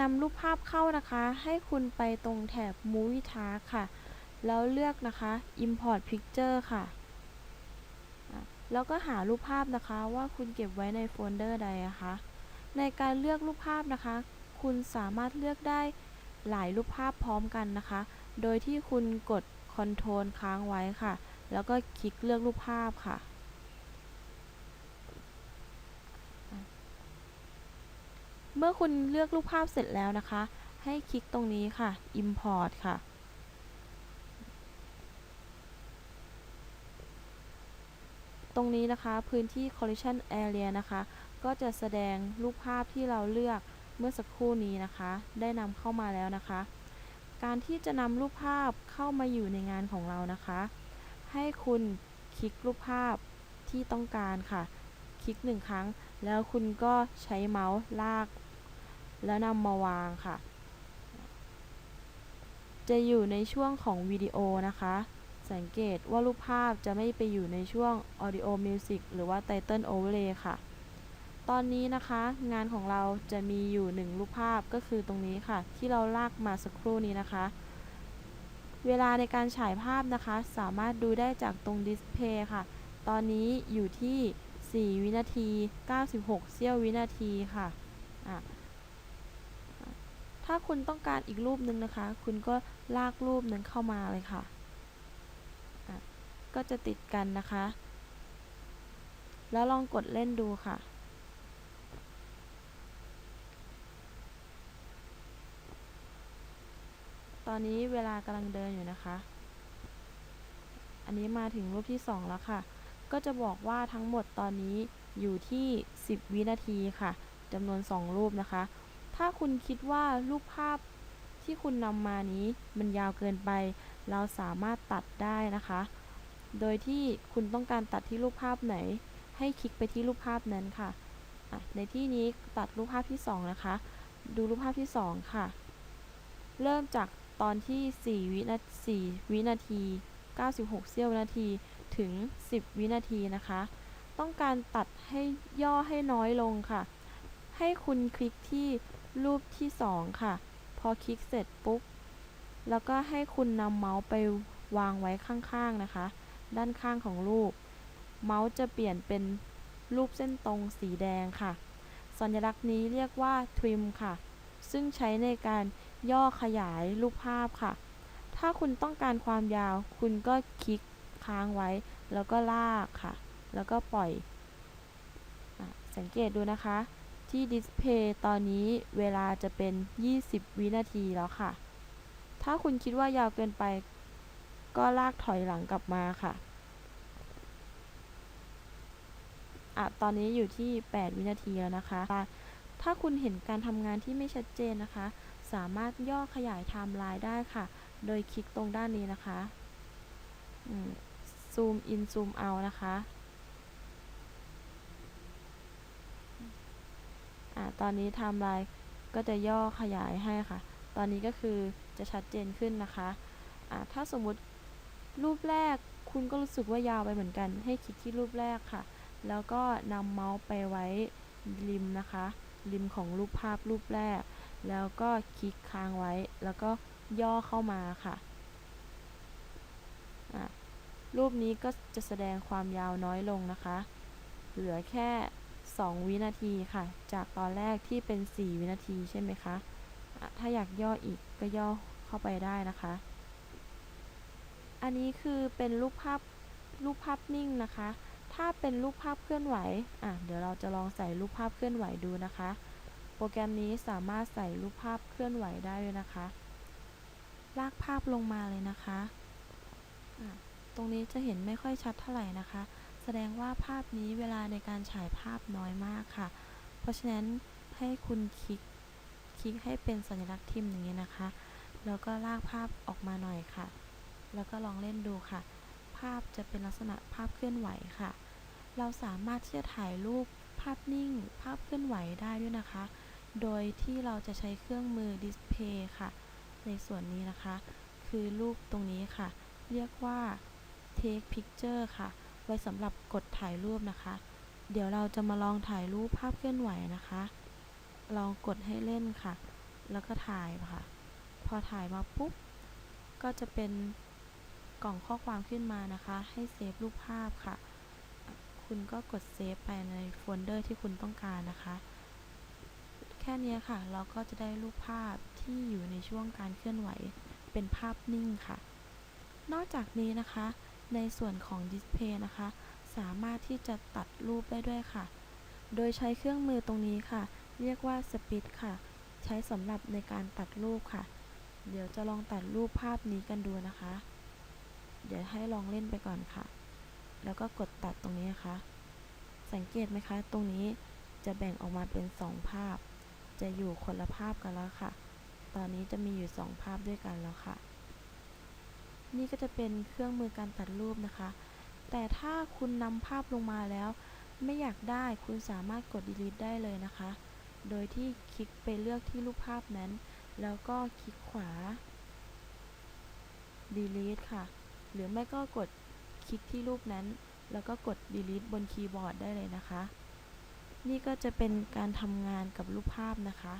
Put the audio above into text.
นำรูปภาพเข้านะคะ ให้คุณไปตรงแถบ Movie Task ค่ะ แล้วเลือกนะคะ Import Picture ค่ะอะ แล้วก็หารูปภาพนะคะว่าคุณเก็บไว้ในโฟลเดอร์ใดนะคะ ในการเลือกรูปภาพนะคะ คุณสามารถเลือกได้หลายรูปภาพพร้อมกันนะคะ โดยที่คุณกด Ctrl ค้างไว้ค่ะ แล้วก็คลิกเลือกรูปภาพค่ะ เมื่อคุณเลือกรูปภาพเสร็จแล้วนะคะ ให้คลิกตรงนี้ค่ะ Import ค่ะ ตรงนี้นะคะพื้นที่ collision area นะคะ ก็จะแสดงรูปภาพที่เราเลือกเมื่อสักครู่นี้นะคะ ได้นำเข้ามาแล้วนะคะ การที่จะนำรูปภาพเข้ามาอยู่ในงานของเรานะคะ ให้คุณคลิกรูปภาพที่ต้องการค่ะ คลิกหนึ่งครั้ง แล้วคุณก็ใช้เมาส์ลาก แล้วนำมาวางค่ะ จะอยู่ในช่วงของวิดีโอนะคะ สังเกตว่ารูปภาพจะไม่ไปอยู่ในช่วง Audio Music หรือว่า Title Overlay ค่ะ ตอนนี้นะคะงานของเราจะมีอยู่หนึ่งรูปภาพก็คือตรงนี้ค่ะ ที่เราลากมาสักครู่นี้นะคะ เวลาในการฉายภาพนะคะ สามารถดูได้จากตรงดิสเพย์ค่ะ ตอนนี้อยู่ที่ 4 วินาที 96 เสี้ยววินาทีค่ะอะ ถ้าคุณต้องการอีกรูปหนึ่งนะคะ คุณก็ลากรูปนั้นเข้ามาเลยค่ะะก็จะติดกันนะคะ แล้วลองกดเล่นดูค่ะตอนนี้เวลากำลังเดินอยู่นะคะ อันนี้มาถึงรูปที่ 2 แล้วค่ะ ก็จะบอกว่าทั้งหมดตอนนี้อยู่ที่ 10 วินาทีค่ะจำนวน 2 รูปนะคะ ถ้าคุณคิดว่ารูปภาพที่คุณนำมานี้มันยาวเกินไป เราสามารถตัดได้นะคะ โดยที่คุณต้องการตัดที่รูปภาพไหน ให้คลิกไปที่รูปภาพนั้นค่ะะในที่นี้ตัดรูปภาพที่ 2 นะคะ ดูรูปภาพที่ 2 ค่ะ เริ่มจากตอนที่ 4 วินาทีวินาที 96 เสี้ยววินาทีถึง 10 วินาทีนะคะ ต้องการตัดให้ย่อให้น้อยลงค่ะ ให้คุณคลิกที่ รูปที่ 2 ค่ะ พอคลิกเสร็จปุ๊บ แล้วก็ให้คุณนำเมาส์ไปวางไว้ข้างๆนะคะ ด้านข้างของรูป เมาส์จะเปลี่ยนเป็นรูปเส้นตรงสีแดงค่ะ สัญลักษณ์นี้เรียกว่า trim ค่ะ ซึ่งใช้ในการย่อขยายรูปภาพค่ะ ถ้าคุณต้องการความยาว คุณก็คลิกค้างไว้ แล้วก็ลากค่ะ แล้วก็ปล่อยอสังเกตดูนะคะ ที่ดิสเพย์ตอนนี้เวลาจะเป็น 20 วินาทีแล้วค่ะ ถ้าคุณคิดว่ายาวเกินไป ก็ลากถอยหลังกลับมาค่ะอะตอนนี้อยู่ที่ 8 วินาทีแล้วนะคะ ถ้าคุณเห็นการทำงานที่ไม่ชัดเจนนะคะ สามารถย่อขยายไทม์ไลน์ได้ค่ะ โดยคลิกตรงด้านนี้นะคะซูมอินซูมเอานะคะ อ่าตอนนี้ไทม์ไลน์ก็จะย่อขยายให้ค่ะ ตอนนี้ก็คือจะชัดเจนขึ้นนะคะอ่าถ้าสมมุติรูปแรกคุณก็รู้สึกว่ายาวไปเหมือนกัน ให้คลิกที่รูปแรกค่ะ แล้วก็นำเมาส์ไปไว้ริมนะคะ ริมของรูปภาพรูปแรก แล้วก็คลิกค้างไว้ แล้วก็ย่อเข้ามาค่ะ รูปนี้ก็จะแสดงความยาวน้อยลงนะคะ เหลือแค่ 2 วินาทีค่ะ จากตอนแรกที่เป็น 4 วินาทีใช่ไหมคะ ถ้าอยากย่ออีกก็ย่อเข้าไปได้นะคะ อันนี้คือเป็นรูปภาพรูปภาพนิ่งนะคะ ถ้าเป็นรูปภาพเคลื่อนไหว อะ เดี๋ยวเราจะลองใส่รูปภาพเคลื่อนไหวดูนะคะ โปรแกรมนี้สามารถใส่รูปภาพเคลื่อนไหวได้ด้วยนะคะ ลากภาพลงมาเลยนะคะะตรงนี้จะเห็นไม่ค่อยชัดเท่าไหร่นะคะ แสดงว่าภาพนี้เวลาในการฉายภาพน้อยมากค่ะ เพราะฉะนั้นให้คุณคลิกคลิกให้เป็นสัญลักษณ์ทิมอย่างนี้นะคะ แล้วก็ลากภาพออกมาหน่อยค่ะ แล้วก็ลองเล่นดูค่ะ ภาพจะเป็นลักษณะภาพเคลื่อนไหวค่ะ เราสามารถที่จะถ่ายรูปภาพนิ่ง ภาพเคลื่อนไหวได้ด้วยนะคะ โดยที่เราจะใช้เครื่องมือดิสเพย์ค่ะ ในส่วนนี้นะคะ คือรูปตรงนี้ค่ะ เรียกว่า take picture ค่ะ ไว้สำหรับกดถ่ายรูปนะคะ เดี๋ยวเราจะมาลองถ่ายรูปภาพเคลื่อนไหวนะคะ ลองกดให้เล่นค่ะ แล้วก็ถ่ายค่ะ พอถ่ายมาปุ๊บ ก็จะเป็นกล่องข้อความขึ้นมานะคะ ให้เซฟรูปภาพค่ะ คุณก็กดเซฟไปในโฟลเดอร์ที่คุณต้องการนะคะ แค่นี้ค่ะ เราก็จะได้รูปภาพที่อยู่ในช่วงการเคลื่อนไหว เป็นภาพนิ่งค่ะ นอกจากนี้นะคะ ในส่วนของดิสเพย์นะคะ สามารถที่จะตัดรูปได้ด้วยค่ะ โดยใช้เครื่องมือตรงนี้ค่ะ เรียกว่าสปิดค่ะ ใช้สำหรับในการตัดรูปค่ะ เดี๋ยวจะลองตัดรูปภาพนี้กันดูนะคะ เดี๋ยวให้ลองเล่นไปก่อนค่ะ แล้วก็กดตัดตรงนี้นะคะ สังเกตไหมคะ ตรงนี้จะแบ่งออกมาเป็นสองภาพ จะอยู่คนละภาพกันแล้วค่ะ ตอนนี้จะมีอยู่สองภาพด้วยกันแล้วค่ะ นี่ก็จะเป็นเครื่องมือการตัดรูปนะคะ แต่ถ้าคุณนำภาพลงมาแล้ว ไม่อยากได้คุณสามารถกด delete ได้เลยนะคะ โดยที่คลิกไปเลือกที่รูปภาพนั้น แล้วก็คลิกขวา delete ค่ะ หรือไม่ก็กดคลิกที่รูปนั้น แล้วก็กด delete บนคีย์บอร์ดได้เลยนะคะ นี่ก็จะเป็นการทำงานกับรูปภาพนะคะ